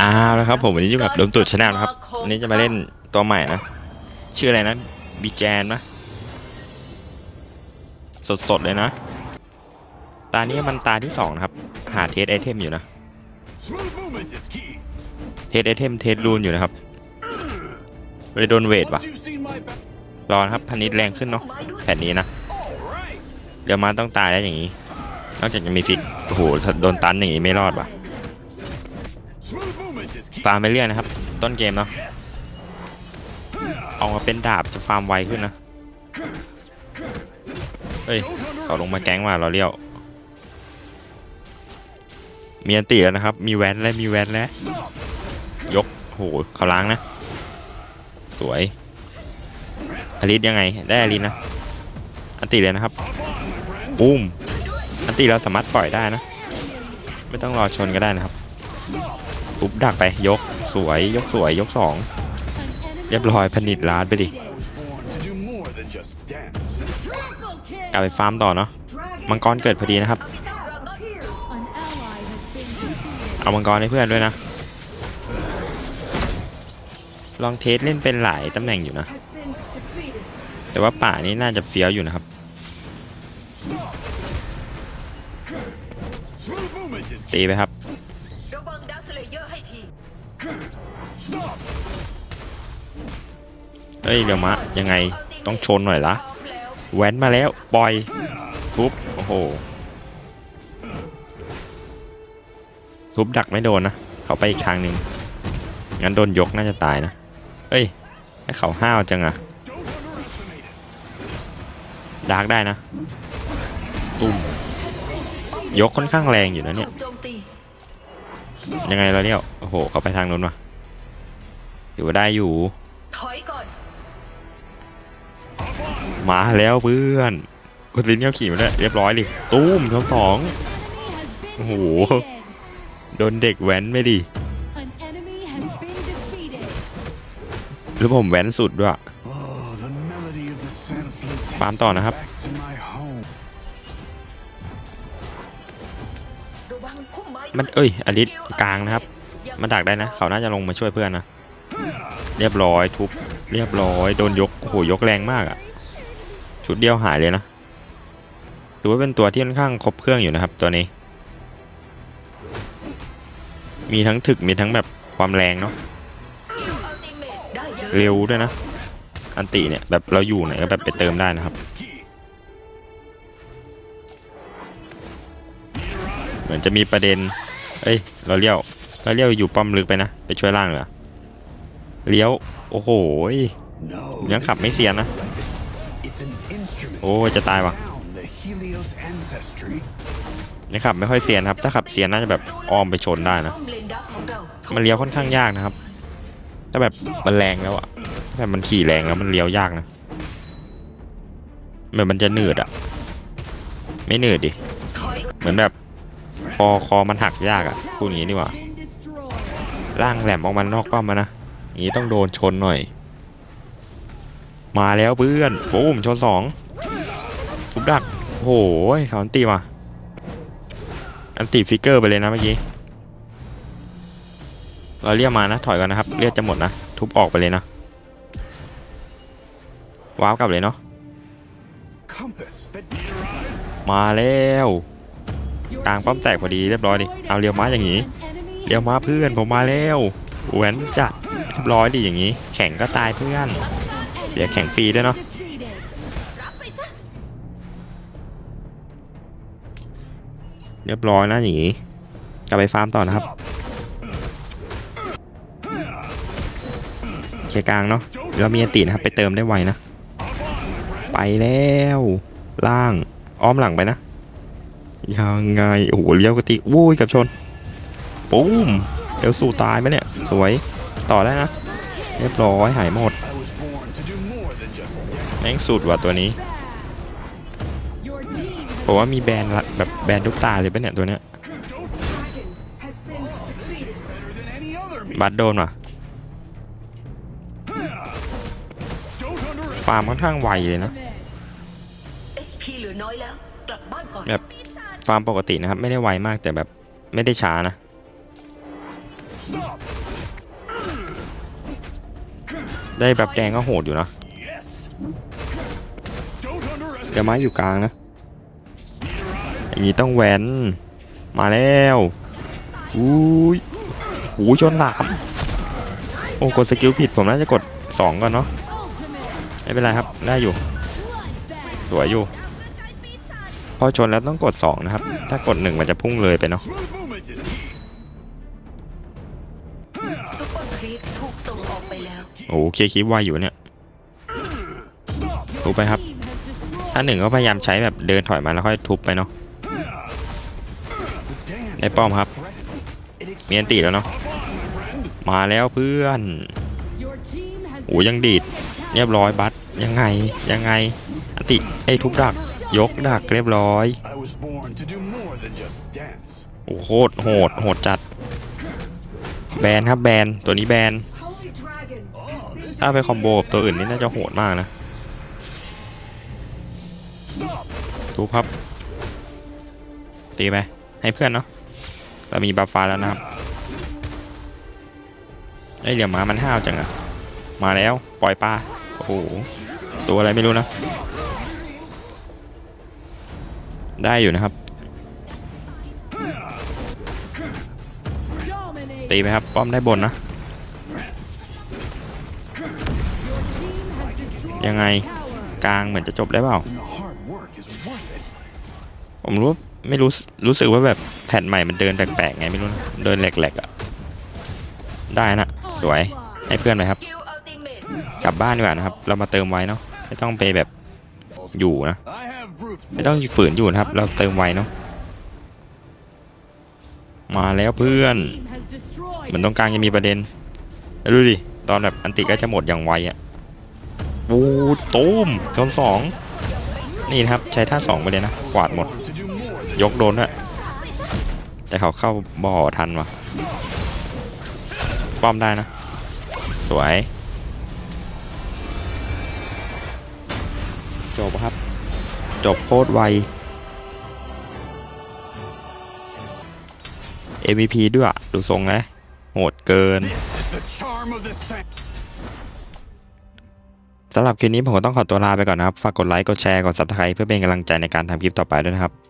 อ้าวแล้วครับผมวันนี้อยู่กับดมตุดชาแนลนะครับวันนี้จะมาเล่นตัวใหม่นะ ชื่ออะไรนะบีแจนมะสดๆเลยนะ ตานี้มันตาที่สองนะครับ หาเทสไอเทมอยู่นะ Smooth movement is key. เทสไอเทมเทสรูนอยู่นะครับเลยโดนเวทว่ะ Once you've seen my back. รอนะครับพันนิดแรงขึ้นเนาะแผ่นนี้นะ All right. เดี๋ยวมาต้องตายได้อย่างนี้ นอกจากจะมีฟิกโอ้โหโดนตันอย่างนี้ไม่รอดว่ะ ฟาร์มไปเรื่อยนะครับ ต้นเกมเนาะ Yes. เอามาเป็นดาบจะฟาร์มไวขึ้นนะเฮ้ยเขาลงมาแก๊งว่ะเราเลี้ยว มีอันตีแล้วนะครับ มีแวนและมีแวนแล้ว ยกโหเขาล้างนะ สวยอลิสยังไง ได้อลิสนะ อันตีเลยนะครับปุ้มอันตีเราสามารถปล่อยได้นะ ไม่ต้องรอชนก็ได้นะครับ ปุ๊บดักไปยกสวยยกสวยยกสองเรียบร้อยผนิดล้านไปดิกลับไปฟาร์มต่อเนาะมังกรเกิดพอดีนะครับ เอามังกรให้เพื่อนด้วยนะ ลองเทสเล่นเป็นหลายตำแหน่งอยู่นะ แต่ว่าป่านี่น่าจะเฟี้ยวอยู่นะครับตีไปครับ เฮ้ยเดี๋ยวมะยังไงต้องชนหน่อยละแล้วแว้นมาแล้วปล่อยทุบโอ้โหทุบดักไม่โดนนะเขาไปอีกทางหนึ่งงั้นโดนยกน่าจะตายนะเฮ้ยให้เขาห้าวจังอะดาร์กได้นะตุ้มยกค่อนข้างแรงอยู่นะเนี่ยยังไงเราเนี่ยโอ้โหเขาไปทางนู้นวะถือว่าได้อยู่ มาแล้วเพื่อนกดลิ้นเขี้ยวขี่มาด้วเรียบร้อยดิตุ้มทั้งสองโอ้โหโดนเด็กแว้นไม่ดีหรือผมแว้นสุดด้วย Oh, the melody of the sand flute ฟามต่อนะครับมันเอ้ยอลิสกลางนะครับ มันดักได้นะ เขาน่าจะลงมาช่วยเพื่อนนะ เรียบร้อยทุบ เรียบร้อย โดนยกโอ้โหยกแรงมากอะ ชุดเดียวหายเลยนะถือว่าเป็นตัวที่ค่อนข้างครบเครื่องอยู่นะครับตัวนี้ มีทั้งถึกมีทั้งแบบความแรงเนาะเร็วด้วยนะ อันติเนี่ยแบบเราอยู่ไหนก็แบบไปเติมได้นะครับ เหมือนจะมีประเด็น เอ้ย เราเลี้ยว เราเลี้ยวอยู่ป้อมลึกไปนะ ไปช่วยล่างเหรอเลี้ยว โอ้โหยังขับไม่เสียนะ โอ้ยจะตายว่ะ Down the Helios ancestry. ยังขับไม่ค่อยเสียนครับ ถ้าขับเสียนน่าจะแบบอ้อมไปชนได้นะป้อมเลนดักของเรามันเลี้ยวค่อนข้างยากนะครับ ถ้าแบบมันแรงแล้วอะถ้าแบบมันขี่แรงแล้วมันเลี้ยวยากนะแบบมันจะหนืดอะไม่หนืดดิถอยเหมือนแบบคอคอมันหักยากอะพูดอย่างนี้ดีกว่าร่างแหลมออกมานอกป้อมมานะอย่างนี้ต้องโดนชนหน่อย มาแล้วเพื่อนปุ้มชนสองทุบดักโอ้โหเขาอันตีมาอันตีฟิกเกอร์ไปเลยนะเมื่อกี้เราเรียกมานะถอยก่อนนะครับเลือดจะหมดนะทุบออกไปเลยนะว้าวกลับเลยเนาะ Compass that มาแล้วกลางป้อมแตกพอดีเรียบร้อยดิเอาเรียวม้าอย่างนี้เรียวม้าเพื่อนผมมาแล้วแหวนจัดเรียบร้อยดิอย่างนี้ แข่งก็ตายเพื่อน เดี๋ยวแข่งฟรีด้วยเนาะเรียบร้อยนะอย่างนี้กลับไปฟาร์มต่อนะครับเคลียกลางเนาะเรามีอตินะครับไปเติมได้ไวนะ ไปแล้ว ล่างอ้อมหลังไปนะ ยังไง โอ้โหเลี้ยวกระติกวุ้ยกับชนปุ้มเอลสู่ตายไหมเนี่ย สวยต่อได้นะ เรียบร้อยหายหมด แม่งสุดว่ะตัวนี้ผมว่ามีแบรนด์แบบแบรนด์ทุกตาเลยปะเนี่ยตัวเนี้ยบัตโดนว่ะฟาร์มค่อนข้างไวเลยนะแบบฟาร์มปกตินะครับ ไม่ได้ไวมากแต่แบบไม่ได้ช้านะได้แบบแดงก็โหดอยู่นะ เดี๋ยวไม้อยู่กลางนะ อย่างนี้ต้องแหวนมาแล้วอุ้ยหูชนหลามโอ้กดสกิลผิดผมน่าจะกด 2 ก่อนเนาะไม่เป็นไรครับได้อยู่สวยอยู่พอชนแล้วต้องกด 2 นะครับ ถ้ากด 1 มันจะพุ่งเลยไปเนาะ Smooth movements is key. ซุปเปอร์ครีปถูกส่งออกไปแล้วโอ้เคลียร์คลิปไวอยู่เนี่ย Stop. ทุบไปครับ ถ้าหนึ่งก็พยายามใช้แบบเดินถอยมาแล้วค่อยทุบไปเนาะ The dance ได้ป้อมครับ มีอันตีแล้วเนาะมาแล้วเพื่อนโอ้ยังดีดเรียบร้อยบัตยังไงยังไงอันติไอ้ทุบดัก ยกดักเรียบร้อยโอ้โหโคตรโหดโหดจัด แบนครับแบนตัวนี้แบนถ้าไปคอมโบกับตัวอื่นนี่น่าจะโหดมากนะ ทุบครับ ตีไป ให้เพื่อนเนาะ เรามีบัฟฟ้าแล้วนะครับไอเหลี่ยมหมามันห้าวจังอะมาแล้วปล่อยปลา โอ้โห ตัวอะไรไม่รู้นะ ได้อยู่นะครับ ตีไปครับ ป้อมได้บนนะ ยังไงกลางเหมือนจะจบได้เปล่า ผมรู้ไม่รู้รู้สึกว่าแบบแผ่นใหม่มันเดินแปลกๆไงไม่รู้เดินแหลกๆอะได้นะสวยให้เพื่อนเลยครับ กลับบ้านดีกว่านะครับ เรามาเติมไว้เนาะไม่ต้องไปแบบอยู่นะไม่ต้องฝืนอยู่นะครับ เราเติมไว้เนาะมาแล้วเพื่อนเหมือนตรงกลางยังมีประเด็นดูดิตอนแบบอันติก็จะหมดอย่างไวอะปูตูมชนสอง นี่นะครับ ใช้ท่าสองไปเลยนะกวาดหมด ยกโดนด้วยแต่เขาเข้าบ่อทันวะป้อมได้นะ สวย จบครับ จบโคตรไว MVP ด้วย ดูทรงนะ โหดเกิน สำหรับคลิปนี้ผมก็ต้องขอตัวลาไปก่อนนะครับ ฝากกดไลค์ กดแชร์ กด subscribe เพื่อเป็นกำลังใจในการทำคลิปต่อไปด้วยนะครับ